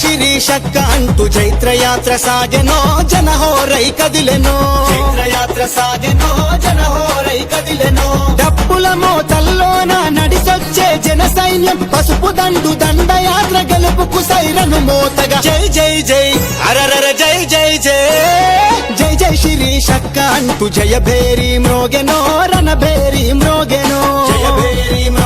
శిరీషక్క అంటూ చైత్రయాత్ర సాగెనో జనహోరై కదిలెనో చైత్రయాత్ర సాగెనో జనహోరై కదిలెనో డప్పుల మోతల్లోన నడిసొచ్చే జన సైన్యం పసుపు దండు దండయాత్ర గెలుపుకు సైరను మోతగా జై జై జై అరరర జై జై జై జై జై శిరీషక్క అంటూ జయభేరి మ్రోగెనో రణభేరి మ్రోగెనో జయభేరి మ్రోగెనో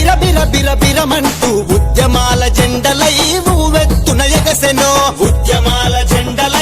బిర బిర బిర బిరమంటూ ఉద్యమాల జెండలై ఊవెత్తున ఎగసెనో. ఉద్యమాల జెండలై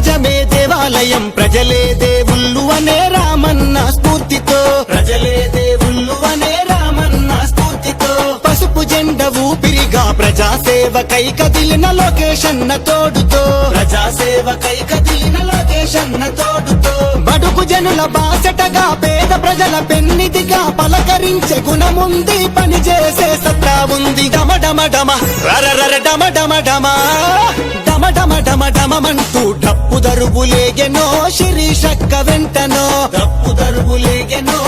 సమాజమే దేవాలయం ప్రజలే దేవుళ్ళు అనే రామన్న స్ఫూర్తితో. ప్రజలే దేవుళ్ళు అనే రామన్న స్ఫూర్తితో. పసుపు జెండ ఊపిరిగా ప్రజాసేవకై కదిలిన లొకేషన్ తోడుతో. ప్రజాసేవకై కదిలిన లొకేషన్ తోడుతో. బడుగు జనుల బాసటగా పేద ప్రజల పెన్నిదిగా పల పలకరించే గుణముంది పని చేసే సత్తా ఉంది. డమ డమ డమ. రర డమ డమ డమ. డమ డమ డమ డమంటూ డప్పు దరువులేగెనో శిరీషక్క వెంటనో. డప్పు దరువులేగెనో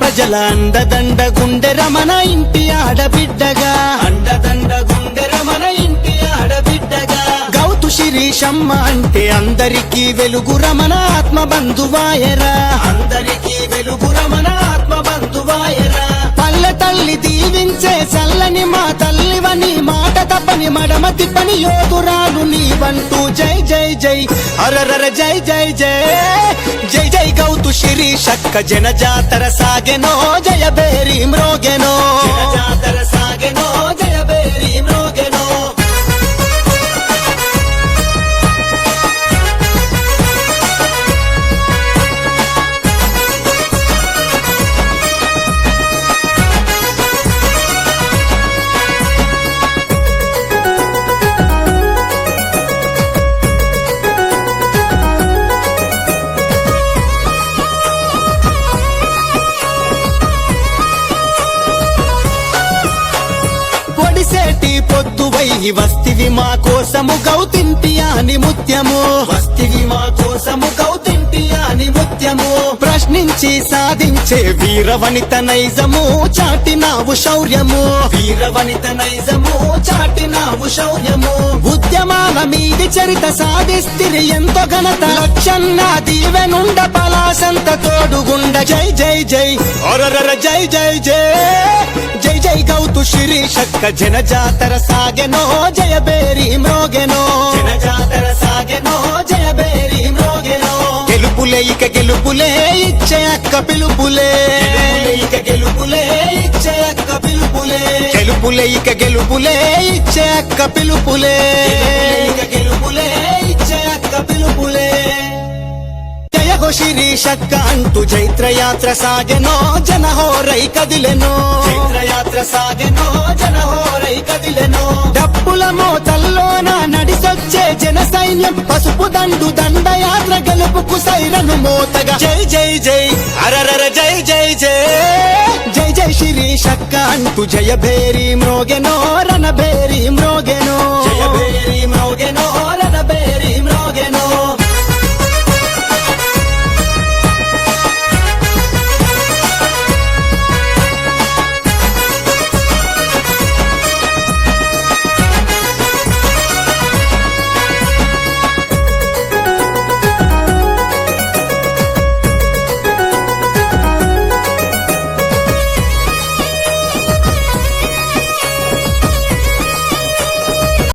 ప్రజల అండదండ గుండె రమణ ఇంటి ఆడబిడ్డగా. అండదండ గుండె రమణ ఇంటి ఆడబిడ్డగా. గౌతు శిరీషమ్మ అంటే అందరికీ వెలుగు రమణ ఆత్మ బంధువాయరా. అందరికీ వెలుగు తప్పని మడమ తిప్పని యోధురాలు నీవంటూ. జై జై జై. అరరర జై జై జై. జై జై గౌతు శిరీషక్క జన జాతర సాగెనో. జయ బేరి మ్రోగెనో జాతర సాగెనో. జయ బేరి మ్రోగెనో పోయి వస్తివి మా కోసము గౌతింటి అని ముత్యము వస్తివి మా కోసము గౌతింటి అని ముత్యము ప్రశ్నించి సాధించే వీరవనిత నైజము చాటినావు శౌర్యము. వీరవనిత నైజము చాటినావు శౌర్యము. ఉద్యమాల మీది చరిత సాధిస్తిరి ఎంతో ఘనత. లక్షన్న దీవెనుండ పలాసంత తోడుగుండ. జై జై జై. ఒరరర జై జై జై. సాగెనో జయ బేరి మ్రోగెనో. జన జాతర సాగెనో జయ బేరి మ్రోగెనో. గెలుపులే ఇక గెలుపులే ఇచ్చే అక్క పిలుపులే. ఇక గెలుపులే ఇచ్చే అక్క పిలుపులే. గెలుపులే ఇక గెలుపులే ఇచ్చే అక్క పిలుపులే. ఇక గెలుపులే ఇచ్చే అక్క పిలుపులే. జయ హో శిరీషక్క అంటూ చైత్రయాత్ర సాగెనో జనహోరై కదిలెనో. చైత్రయాత్ర సాగెనో జనహోరై కదిలెనో. డప్పుల మోతల్లోన నడిసొచ్చే జన సైన్యం పసుపు దండు దండయాత్ర గెలుపుకు సైరను మోతగా. జై జై జై అరరర జై జై జై. జై జై శ్రీ శిరీషక్క అంటూ మ్రోగెనో జయభేరి మ్రోగెనో రణభేరి